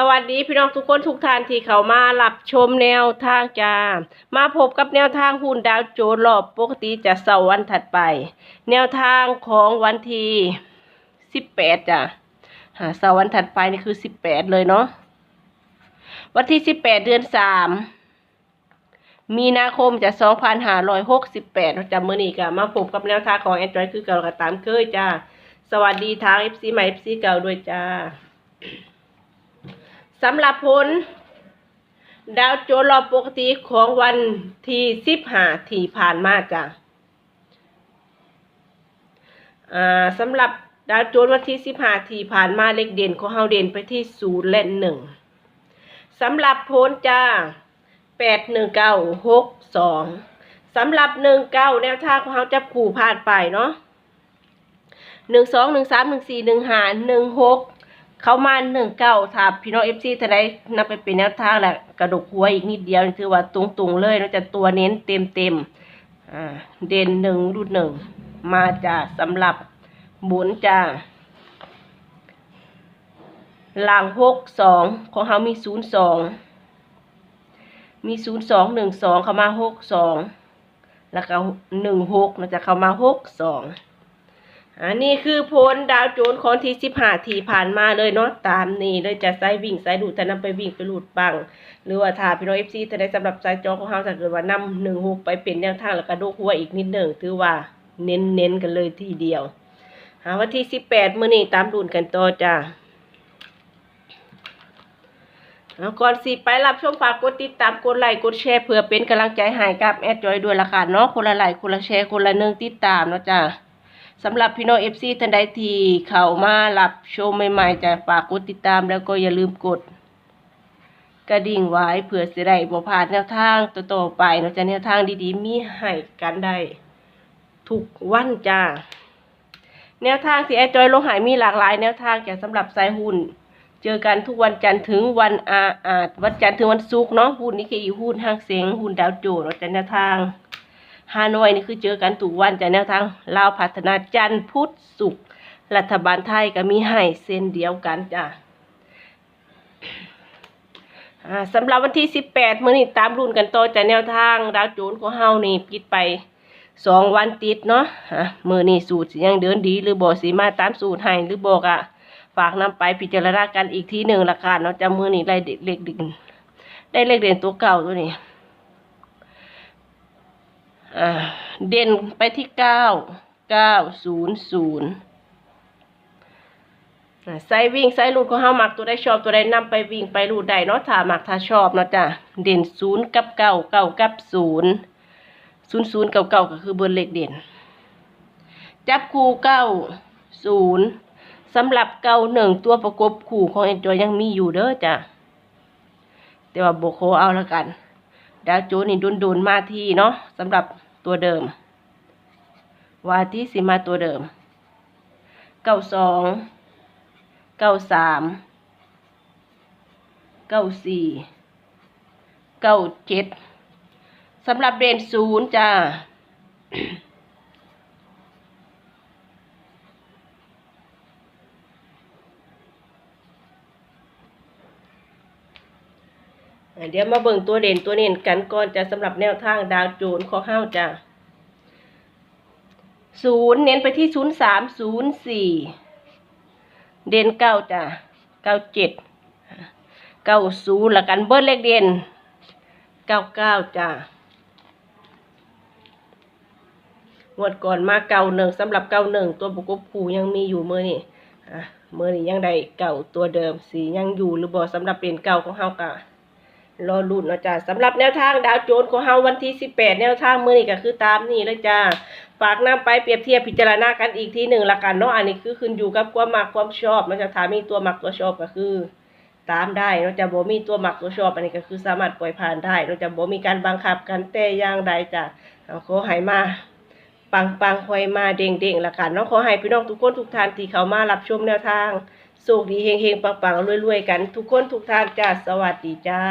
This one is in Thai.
สวัสดีพี่น้องทุกคนทุกท่านที่เข้ามารับชมแนวทางจ้า มาพบกับแนวทางหุ้นดาวโจนส์รอบปกติจะเสาร์วันถัดไป แนวทางของวันที่สิบแปดจ้ะหาเสาร์วันถัดไปนี่คือสิบแปดเลยเนาะวันที่สิบแปดเดือนสามมีนาคมจะสองพันห้าร้อยหกสิบแปดจำเมื่อนี้ก็มาพบกับแนวทางของแอนดรอยคือเก่าก็ตามเคยจ้า สวัสดีทาง FC ใหม่ FC เก่าด้วยจ้า สำหรับผล ดาวโจนรอบปกติของวันที่สิบห้าที่ผ่านมาจ้ะสำหรับดาวโจนวันที่สิบห้าที่ผ่านมาเลขเด่นของเฮาเด่นไปที่ศูนย์และหนึ่งสำหรับผลจ้าแปดหนึ่งเก้าหกสองสำหรับหนึ่งเก้าแนวทางของเฮาจับคู่ผ่านไปเนาะหนึ่งสองหนึ่งสามหนึ่งสี่หนึ่งห้าหนึ่งหก เข้ามาหนึ่งเก้าถ้าพี่น้องเอฟซีจะได้นำไปเป็นแนวทางแหละกระดกหัวอีกนิดเดียวถือว่าตรงๆเลยเราจะตัวเน้นเต็มเต็มๆอ่าเด่นหนึ่งรุ่นหนึ่งมาจากสำหรับบุญจ้าหลังหกสองของเขามีศูนย์สองมีศูนย์สองหนึ่งสองเข้ามาหกสองแล้วก็หนึ่งหกเราจะเข้ามาหกสอง อันนี้คือผลดาวโจนส์ของที่สิบห้าที่ผ่านมาเลยเนาะตามนี้เลยจะไซวิ่งไซดูดแต่นำไปวิ่งไปหลุดบัง หรือว่าถ้าพี่น้องเอฟซีจะได้สำหรับไซจอของเขาถ้าเกิดว่านำหนึ่งหกไปเป็นแนวทางแล้วก็ดูหัวอีกนิดหนึ่งถือว่าเน้นเน้นๆกันเลยทีเดียวหาวันที่สิบแปดมื้อนี้ตามดุนกันต่อจ้าแล้วก่อนสิไปรับชมฝากกดติดตามกดไลค์กดแชร์เพื่อเป็นกำลังใจให้กับแอดจอยด้วยละค่ะเนาะคนละไลค์คนละแชร์คนละหนึ่งติดตามเนาะจ้า สำหรับพี่น้องเอฟซีท่านใดที่เข้ามารับชมใหม่ๆจะฝากกดติดตามแล้วก็อย่าลืมกด กระดิ่งไว้เพื่อสิได้บ่พลาดแนวทางต่อๆไปเนาะจะแนวทางดีๆ มีให้กันได้ทุกวันจ้าแนวทางที่แอดจอยลงหายมีหลากหลาย แนวทางแก่สำหรับสายหุ้น เจอกันทุกวันจันทร์ถึงวันอาอาจวันจันทร์ถึงวันศุกร์เนาะหุ้นนี่คือหุ้นห้างเสียงหุ้นดาวโจนส์เนาะจะแนวทาง ฮานอยนี่คือเจอกันทุกวันจากแนวทางลาวพัฒนาจันทร์พุธศุกร์รัฐบาลไทยก็มีให้เส้นเดียวกันจ้ะอ่าสำหรับวันที่สิบแปดมื้อนี้ตามรุ่นกันต่อจากแนวทางดาวโจนส์ของเฮานี่ปิดไปสองวันติดเนาะฮะมื้อนี้สูตรยังเดินดี หรือบ่สิมาตามสูตรให้หรือบอกอะฝากนำไปพิจารณากันอีกทีหนึ่งละกันเนาะจะมื้อนี้ได้เลขเด่นได้เลขเด่นตัวเก่าตัวนี้ เด่นไปที่เก้าเก้าศูนย์ศูนย์ไซวิ่งไซรูดของเฮามักตัวได้ชอบตัวได้นำไปวิ่งไปรูดได้เนาะถ้ามักถ้าชอบเนาะจ้ะเด่นศูนย์กับเก้าเก้ากับศูนย์ศูนย์ศูนย์เก้าเก้าก็คือเบอร์เลขเด่น จับคู่เก้าศูนย์สำหรับเก้าหนึ่งตัวประกบคู่ของเอ็นจอยยังมีอยู่เด้อจ้ะแต่ว่าโบโคเอาล้วกัน ดาวโจนนี่ดุนดุนมาที่เนาะสำหรับตัวเดิมวาที่สิมาตัวเดิมเก้าสองเก้าสามเก้าสี่เก้าเจ็ดสำหรับเรนศูนย์จ้า เดี๋ยวมาเบิ่งตัวเด่นตัวเน่นกันก่อนจะสำหรับแนวทางดาวโจนส์ของเฮาจ้ะศูนย์เน้นไปที่ศูนย์สามศูนย์สี่เด่นเก้าจ้ะเก้าเจ็ดเก้าศูนย์ละกันเบิ้ลเลขเด่นเก้าเก้าจ้ะงวดก่อนมาเก้าหนึ่งสำหรับเก้าหนึ่งตัวประกบคู่ยังมีอยู่เมื่อนี่อะเมื่อนี่ยังได้เก่าตัวเดิมสียังอยู่หรือบ่สำหรับเด่นเก่าของเฮากะ รอลุ้นนะจ้าสำหรับแนวทางดาวโจนส์ของเฮาวันที่ 18 แนวทางมือนี้ก็คือตามนี้เลยจ้าฝากนำไปเปรียบเทียบพิจารณากันอีกทีหนึ่งละกันเนาะอันนี้คือขึ้นอยู่กับความมักความชอบมันจะถามีตัวมักตัวชอบก็คือ ตามได้เนาะจะบ่มีตัวมักตัวชอบ อันนี้ก็คือสามารถปล่อยผ่านได้เนาะจะบ่มีการบังคับกันแต่อย่างใดจ้ะเอาขอให้มาปังปังคอยมาเด้งเด้งละกันเนาะขอให้พี่น้องทุกคนทุกท่านที่เขามารับชมแนวทาง สุขดีเฮงเฮงปังปังรวยรวยกัน ทุกคนทุกท่านจ้าสวัสดีจ้า